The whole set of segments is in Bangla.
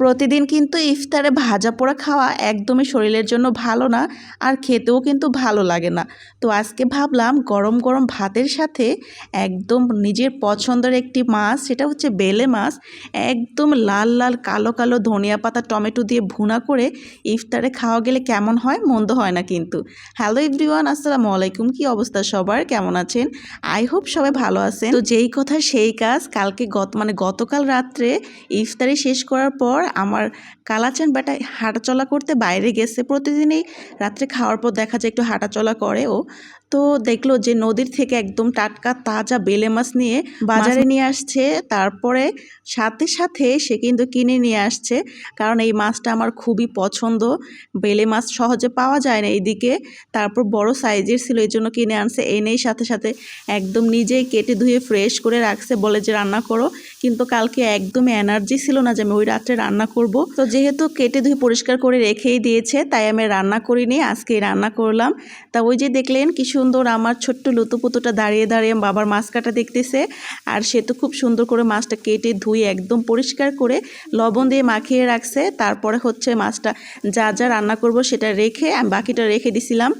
প্রতিদিন কিন্তু ইফতারে ভাজা পোড়া খাওয়া একদমই শরীরের জন্য ভালো না, আর খেতেও কিন্তু ভালো লাগে না। তো আজকে ভাবলাম গরম গরম ভাতের সাথে একদম নিজের পছন্দের একটি মাছ, সেটা হচ্ছে বেলে মাছ, একদম লাল লাল কালো কালো ধনিয়া পাতা, টমেটো দিয়ে ভুনা করে ইফতারে খাওয়া গেলে কেমন হয়, মন্দ হয় না কিন্তু। হ্যালো এভরিওয়ান, আসসালামু আলাইকুম, কি অবস্থা সবার? কেমন আছেন? আই হোপ সবাই ভালো আছেন। তো যেই কথা সেই কাজ, কালকে গত মানে গতকাল রাত্রে ইফতারি শেষ করার পর আমার কালাচান বেটা হাঁটাচলা করতে বাইরে গেছে। প্রতিদিনই রাত্রে খাওয়ার পর দেখা যায় একটু হাঁটাচলা করে ও। তো দেখল যে নদীর থেকে একদম টাটকা তাজা বেলে মাছ নিয়ে বাজারে নিয়ে আসছে। তারপরে সাথে সাথে সে কিন্তু কিনে নিয়ে আসছে। কারণ এই মাছটা আমার খুবই পছন্দ। বেলে মাছ সহজে পাওয়া যায় না এইদিকে তারপর বড় সাইজের ছিল এই জন্য কিনে আনছে। এনেই সাথে সাথে একদম নিজেই কেটে ধুয়ে ফ্রেশ করে রাখছে। বলে যে রান্না করো। কিন্তু কালকে একদমই এনার্জি ছিল না যে আমি ওই রাত্রে রান্না করব। তো যেহেতু কেটে ধুয়ে পরিষ্কার করে রেখেই দিয়েছে তাই আমি রান্না করিনি। আজকে রান্না করলাম। তা ওই যে দেখলেন কি সুন্দর আমার ছোট্ট লুতুপুতুটা দাঁড়িয়ে দাঁড়িয়ে বাবার মাছ কাটা দেখতেছে। আর সে তো খুব সুন্দর করে মাছটা কেটে ধুয়ে একদম পরিষ্কার করে লবণ দিয়ে মাখিয়ে রাখছে। তারপরে হচ্ছে মাছটা যা যা রান্না করব সেটা রেখে আমি বাকিটা রেখে দিছিলাম।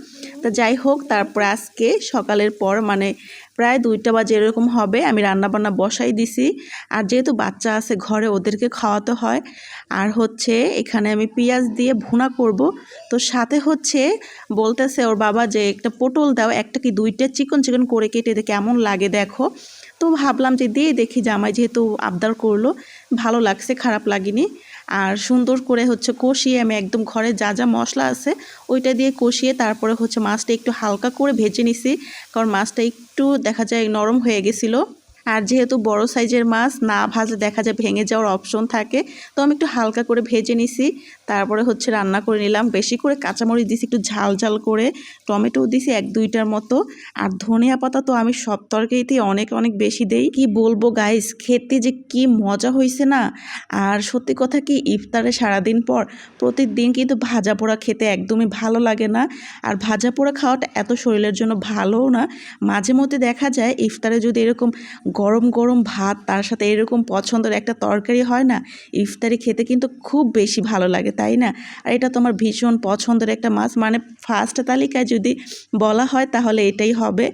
তা যাই হোক, তারপরে আজকে সকালের পর মানে প্রায় দুইটা বাজে এরকম হবে। আমি রান্নাবান্না বসাই দিছি। আর যেহেতু বাচ্চা আছে ঘরে, ওদেরকে খাওয়াতে হয়। আর হচ্ছে এখানে আমি পেঁয়াজ দিয়ে ভুনা করব। তো সাথে হচ্ছে বলতেছে ওর বাবা যে, একটা পটল দাও, একটা কি দুইটা চিকন চিকন করে কেটে কেমন লাগে দেখো। তো ভাবলাম যে, দিয়ে দেখি জামাই যেহেতু আবদার করল, ভালো লাগছে, খারাপ লাগেনি। আর সুন্দর করে হচ্ছে কষিয়ে আমি একদম ঘরে যা যা মশলা আছে ওইটা দিয়ে কষিয়ে তারপরে হচ্ছে মাছটা একটু হালকা করে ভেজে নিছি। কারণ মাছটা একটু দেখা যায় নরম হয়ে গেছিল। আর যেহেতু বড় সাইজের মাছ, না ভাজলে দেখা যায় ভেঙে যাওয়ার অপশন থাকে। তো আমি একটু হালকা করে ভেজে নিছি। তারপরে হচ্ছে রান্না করে নিলাম। বেশি করে কাঁচামরিচ দিছি, একটু ঝাল ঝাল করে। টমেটো দিছি এক দুইটার মতো। আর ধনিয়া পাতা তো আমি সব তরকারিতেই অনেক অনেক বেশি দেই। কি বলব গাইস খেতে যে কি মজা হয়েছে না। আর সত্যি কথা কি ইফতারে সারাদিন পর প্রতিদিন কিন্তু ভাজা পোড়া খেতে একদমই ভালো লাগে না। আর ভাজা পোড়া খাওয়াটা এত শরীরের জন্য ভালোও না। মাঝে মধ্যে দেখা যায়, ইফতারে যদি এরকম গরম গরম ভাত, তার সাথে এরকম পছন্দের একটা তরকারি হয় না, ইফতারি খেতে কিন্তু খুব বেশি ভালো লাগে, তাই না? আর এটা তোমার ভীষণ পছন্দের একটা মাছ মানে ফার্স্ট তালিকায় যদি বলা হয় তাহলে এটাই হবে।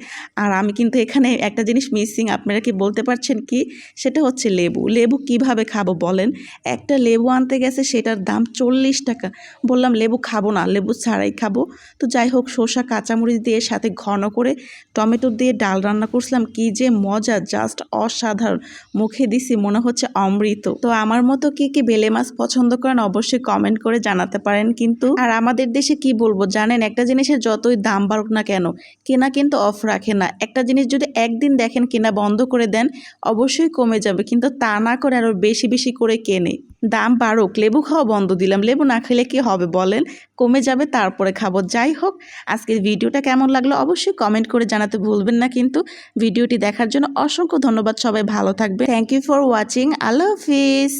আর আমি কিন্তু এখানে একটা জিনিস মিসিং আপনারা কি বলতে পারছেন কি? সেটা হচ্ছে লেবু। লেবু কীভাবে খাব বলেন? একটা লেবু আনতে গেছে, সেটার দাম চল্লিশ টাকা। বললাম, লেবু খাব না, লেবু ছাড়াই খাব। তো যাই হোক, শসা, কাঁচামরিচ দিয়ে সাথে ঘন করে টমেটো দিয়ে ডাল রান্না করছিলাম, কি যে মজা জাস্ট অসাধারণ। মুখে দিছি, মনে হচ্ছে অমৃত। তো আমার মতো কি কি বেলে মাছ পছন্দ করেন অবশ্যই কমেন্ট করে জানাতে পারেন কিন্তু আর আমাদের দেশে কি বলব জানেন, একটা জিনিসের যতই দাম বাড়ুক না কেন, কেনা কিন্তু অফ রাখে না। একটা জিনিস যদি একদিন দেখেন কেনা বন্ধ করে দেন, অবশ্যই কমে যাবে কিন্তু তা না করে আরও বেশি বেশি করে কেনে দাম বাড়ুক, লেবু খাওয়া বন্ধ দিলাম, লেবু না খেলে কি হবে বলেন? কমে যাবে, তারপরে খাব। যাই হোক, আজকের ভিডিওটা কেমন লাগল অবশ্যই কমেন্ট করে জানাতে ভুলবেন না কিন্তু, ভিডিওটি দেখার জন্য অসংখ্য ধন্যবাদ সবাই ভালো থাকবে থ্যাংক ইউ ফর ওয়াচিং আল্লাহ হাফিজ